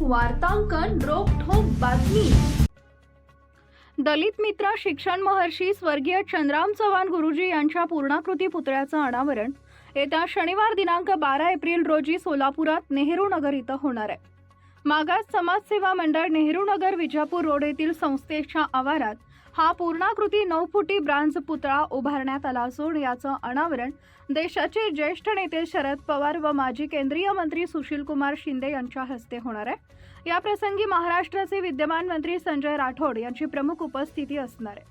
वार्तांकन रोखोक बातमी. दलित मित्र शिक्षण महर्षी स्वर्गीय चंद्राम चव्हाण गुरुजी यांच्या पूर्णाकृती पुतळ्याचं अनावरण. येत्या शनिवार दिनांक बारा एप्रिल रोजी सोलापुरात नेहरू नगर इथं होणार आहे. मागास समाजसेवा मंडळ नेहरू नगर विजापूर रोड येथील संस्थेच्या आवारात हा पूर्णाकृती नऊ फुटी ब्रांज पुतळा उभारण्यात आला असून याचं अनावरण देशाचे ज्येष्ठ नेते शरद पवार व माजी केंद्रीय मंत्री सुशीलकुमार शिंदे यांच्या हस्ते होणार आहे. या प्रसंगी महाराष्ट्राचे विद्यमान मंत्री संजय राठोड यांची प्रमुख उपस्थिती असणार आहे.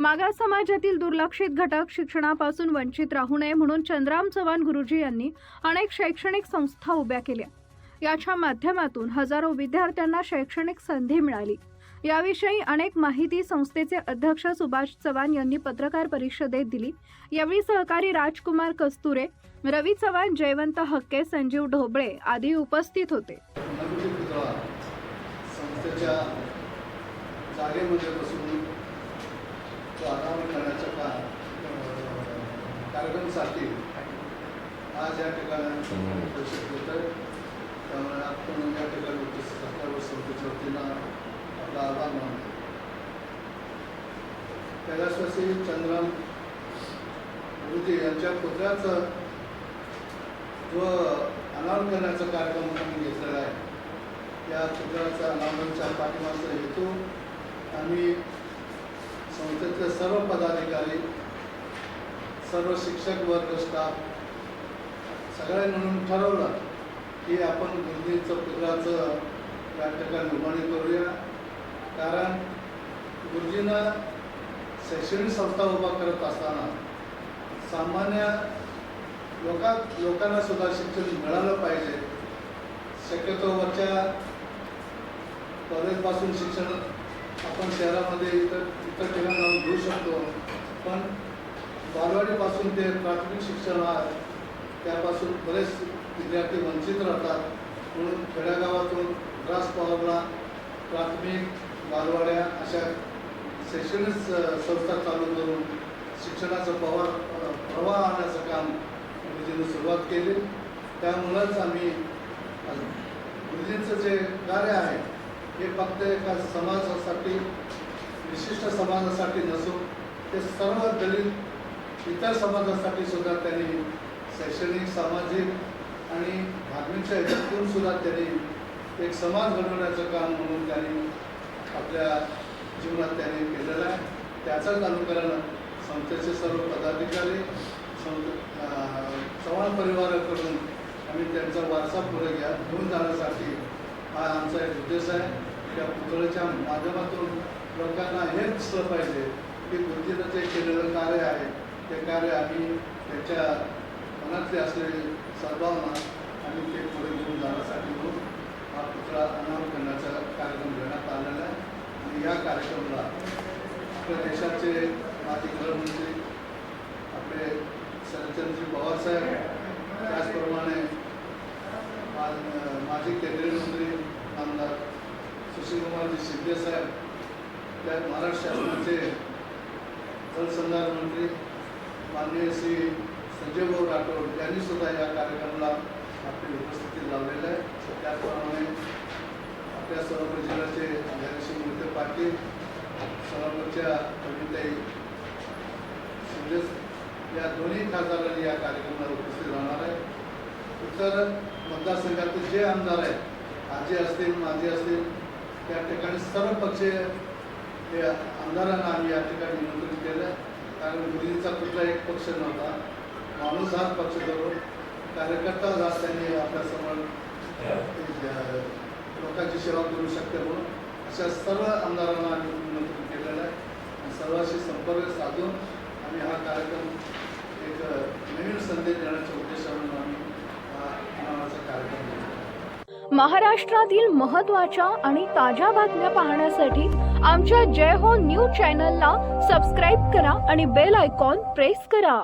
मागास समाजातील दुर्लक्षित घटक शिक्षणापासून वंचित राहू नये म्हणून चंद्राम चव्हाण गुरुजी यांनी अनेक शैक्षणिक संस्था उभ्या केल्या. याच्या माध्यमातून हजारो विद्यार्थ्यांना शैक्षणिक संधी मिळाली. याविषयी अनेक माहिती संस्थेचे अध्यक्ष सुभाष चव्हाण यांनी पत्रकार परिषदेत दिली. यावेळी सहकारी राजकुमार कस्तुरे रवी चव्हाण जयवंत हक्के संजीव ढोबळे आदी उपस्थित होते. संस्थेच्या जागेमध्ये बसून कार्यक्रमासाठी आज या ठिकाणी त्यामुळे आपण या ठिकाणी उपस्थित असल्यावर संस्थेच्या वतीनं आपला आभार मानतो चंद्रम गुरुजी यांच्या पुत्राचं जो अनावरण करण्याचा कार्यक्रम आम्ही घेतलेला आहे या पुत्राचा अनावरणच्या पाठिंबाचा हेतू आम्ही संस्थेतले सर्व पदाधिकारी सर्व शिक्षक वर्ग स्टाफ सगळ्यांनी म्हणून ठरवलं की आपण गुरुजींचं पुत्राचं या ठिकाणी उभारणी करूया. कारण गुरुजीनं शैक्षणिक संस्था उभा करत असताना सामान्य लोका लोकांना सुद्धा शिक्षण मिळालं पाहिजे. शक्यतो वरच्या कॉलेजपासून शिक्षण आपण शहरामध्ये इतर इतर ठिकाणी जाऊन घेऊ शकतो. पण बालवाडीपासून ते प्राथमिक शिक्षण आहे त्यापासून बरेच विद्यार्थी वंचित राहतात. म्हणून खेड्यागावातून ग्रास पावला प्राथमिक बालवाड्या अशा शैक्षणिक संस्था चालू करून शिक्षणाचा पवार प्रवाह आणण्याचं काम गुरुजींनी सुरुवात केली. त्यामुळंच आम्ही गुरुजींचं जे कार्य आहे हे फक्त एका समाजासाठी विशिष्ट समाजासाठी नसून ते सर्व दलित इतर समाजासाठी सुद्धा त्यांनी शैक्षणिक सामाजिक आणि धार्मिकच्या ह्याच्यातून सुद्धा त्यांनी एक समाज घडवण्याचं काम म्हणून त्यांनी आपल्या जीवनात त्याने केलेलं आहे. त्याचंच अनुकरण संस्थेचे सर्व पदाधिकारी संस्थे चव्हाण परिवाराकडून आम्ही त्यांचा वारसा पुढे घ्या. घेऊन जाण्यासाठी हा आमचा एक उद्देश आहे. त्या पुतळ्याच्या माध्यमातून लोकांना हेच दिसलं पाहिजे की गुरुजीनं जे केलेलं कार्य आहे ते कार्य आम्ही त्याच्या मनातली असलेली सद्भावना आम्ही ते पुढे घेऊन जाण्यासाठी म्हणून हा पुतळा अनावरण करण्याचा कार्यक्रम घेण्यात आलेला आहे. आणि या कार्यक्रमाला आपल्या देशाचे माजी गृहमंत्री आपले शरदचंद्रजी पवारसाहेब त्याचप्रमाणे मा- माजी केंद्रीय मंत्री आमदार सुशीलकुमारजी शिंदे साहेब त्या महाराष्ट्र शासनाचे जलसंधारण मंत्री माननीय श्री संजयभाऊ राठोड यांनी सुद्धा या कार्यक्रमाला आपली उपस्थिती लावलेलं आहे. त्याचप्रमाणे आपल्या सोलापूर जिल्ह्याचे अध्यक्ष मित्र पाटील सोलापूरच्या कविताई शिंदे या दोन्ही खासदारांनी या कार्यक्रमाला उपस्थित राहणार आहे. इतर मतदारसंघातील जे आमदार आहेत आजी असतील माजी असतील त्या ठिकाणी सर्व पक्षीय हे आमदारांना आम्ही या ठिकाणी निमंत्रित केलं आहे. कारण मोदींचा कुठला एक पक्ष नव्हता. माणूस हाच पक्ष धरून कार्यकर्ता आज त्यांनी आपल्यासमोर लोकांची सेवा करू शकते म्हणून अशा सर्व आमदारांना आम्ही निमंत्रित केलेलं आहे. आणि सर्वांशी संपर्क साधून आम्ही हा कार्यक्रम एक नवीन संदेश देण्याच्या उद्देशाने आम्ही हा कार्यक्रम महाराष्ट्रातील महत्त्वाच्या आणि ताज्या बातम्या पाहण्यासाठी आमच्या जय हो न्यूज चॅनलला सबस्क्राईब करा आणि बेल आयकॉन प्रेस करा.